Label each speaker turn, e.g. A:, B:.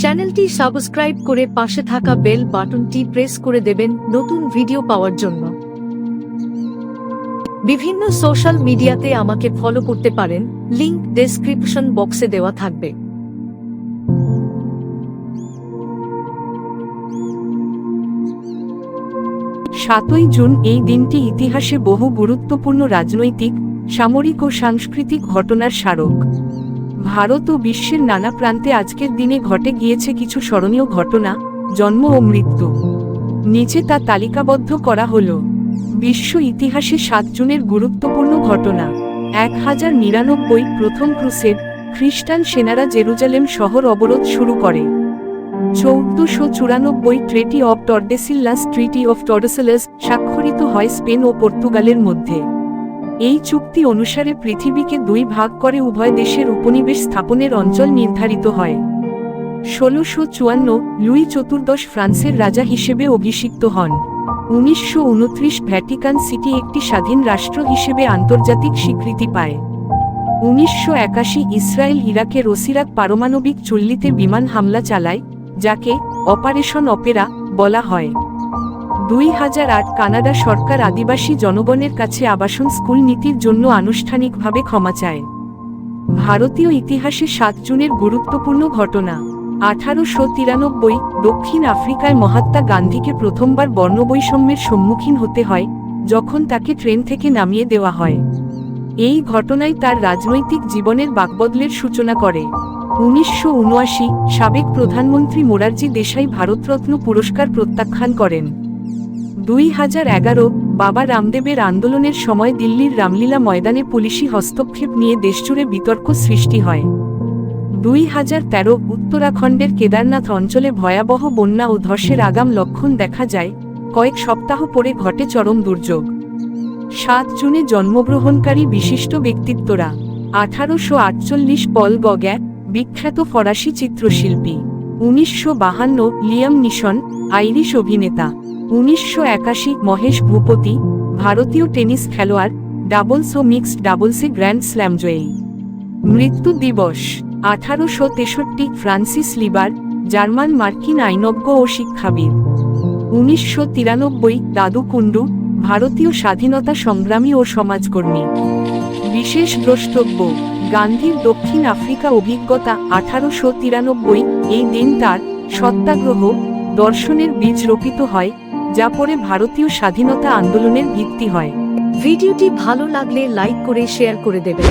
A: চ্যানেলটি সাবস্ক্রাইব করে পাশে থাকা বেল বাটনটি প্রেস করে দেবেন নতুন ভিডিও পাওয়ার জন্য। বিভিন্ন সোশ্যাল মিডিয়াতে আমাকে ফলো করতে পারেন, লিংক ডেসক্রিপশন বক্সে দেওয়া থাকবে।
B: সাতই জুন এই দিনটি ইতিহাসে বহু গুরুত্বপূর্ণ রাজনৈতিক, সামরিক ও সাংস্কৃতিক ঘটনার স্মারক। ভারত ও বিশ্বের নানা প্রান্তে আজকের দিনে ঘটে গিয়েছে কিছু স্মরণীয় ঘটনা, জন্ম ও মৃত্যু। নিচে তা তালিকাবদ্ধ করা হল। বিশ্ব ইতিহাসে সাত জুনের গুরুত্বপূর্ণ ঘটনা। এক হাজার নিরানব্বই প্রথম ক্রুসেড খ্রিস্টান সেনারা জেরুজালেম শহর অবরোধ শুরু করে। চৌদ্দশো চুরানব্বই treaty of Tordesillas treaty of Tordesillas স্বাক্ষরিত হয় স্পেন ও পর্তুগালের মধ্যে। এই চুক্তি অনুসারে পৃথিবীকে দুই ভাগ করে উভয় দেশের উপনিবেশ স্থাপনের অঞ্চল নির্ধারিত হয়। ষোলোশো চুয়ান্ন, লুই চতুর্দশ ফ্রান্সের রাজা হিসেবে অভিষিক্ত হন। উনিশশো উনত্রিশ ভ্যাটিকান সিটি একটি স্বাধীন রাষ্ট্র হিসেবে আন্তর্জাতিক স্বীকৃতি পায়। উনিশশো একাশি ইসরায়েল ইরাকের ওসিরাক পারমাণবিক চুল্লিতে বিমান হামলা চালায়, যাকে অপারেশন অপেরা বলা হয়। দুই হাজার আট কানাডা সরকার আদিবাসী জনগণের কাছে আবাসন স্কুল নীতির জন্য আনুষ্ঠানিকভাবে ক্ষমা চায়। ভারতীয় ইতিহাসে সাত জুনের গুরুত্বপূর্ণ ঘটনা। আঠারোশো তিরানব্বই দক্ষিণ আফ্রিকায় মহাত্মা গান্ধীকে প্রথমবার বর্ণবৈষম্যের সম্মুখীন হতে হয়, যখন তাকে ট্রেন থেকে নামিয়ে দেওয়া হয়। এই ঘটনায় তার রাজনৈতিক জীবনের বাকবদলের সূচনা করে। উনিশশো উনআশি সাবেক প্রধানমন্ত্রী মোরারজি দেশাই ভারতরত্ন পুরস্কার প্রত্যাখ্যান করেন। দুই হাজার এগারো বাবা রামদেবের আন্দোলনের সময় দিল্লির রামলীলা ময়দানে পুলিশি হস্তক্ষেপ নিয়ে দেশজুড়ে বিতর্ক সৃষ্টি হয়। দুই হাজার তেরো উত্তরাখণ্ডের কেদারনাথ অঞ্চলে ভয়াবহ বন্যা ও ধসের আগাম লক্ষণ দেখা যায়, কয়েক সপ্তাহ পরে ঘটে চরম দুর্যোগ। সাত জুনে জন্মগ্রহণকারী বিশিষ্ট ব্যক্তিত্বরা, আঠারোশো আটচল্লিশ পল গগ্যা বিখ্যাত ফরাসি চিত্রশিল্পী, উনিশশো বাহান্ন লিয়াম নিশন, আইরিশ অভিনেতা। উনিশশো একাশি মহেশ ভূপতি, ভারতীয় টেনিস খেলোয়াড়, ডাবলস ও মিক্সড ডাবলসে গ্র্যান্ড স্ল্যাম জয়ী। মৃত্যু দিবস, আঠারোশো তেষট্টি ফ্রান্সিস লিবার, জার্মান মার্কিন আইনজ্ঞ ও শিক্ষাবিদ। উনিশশো তিরানব্বই দাদু কুন্ডু ভারতীয় স্বাধীনতা সংগ্রামী ও সমাজকর্মী। বিশেষ দ্রষ্টব্য, গান্ধীর দক্ষিণ আফ্রিকা অভিজ্ঞতা, আঠারোশো তিরানব্বই, এই দিন তার সত্যাগ্রহ, দর্শনের বীজ রোপিত হয় যা পরে ভারতীয় স্বাধীনতা আন্দোলনের ভিত্তি হয়।
A: ভিডিওটি ভালো লাগলে লাইক করে শেয়ার করে দেবেন।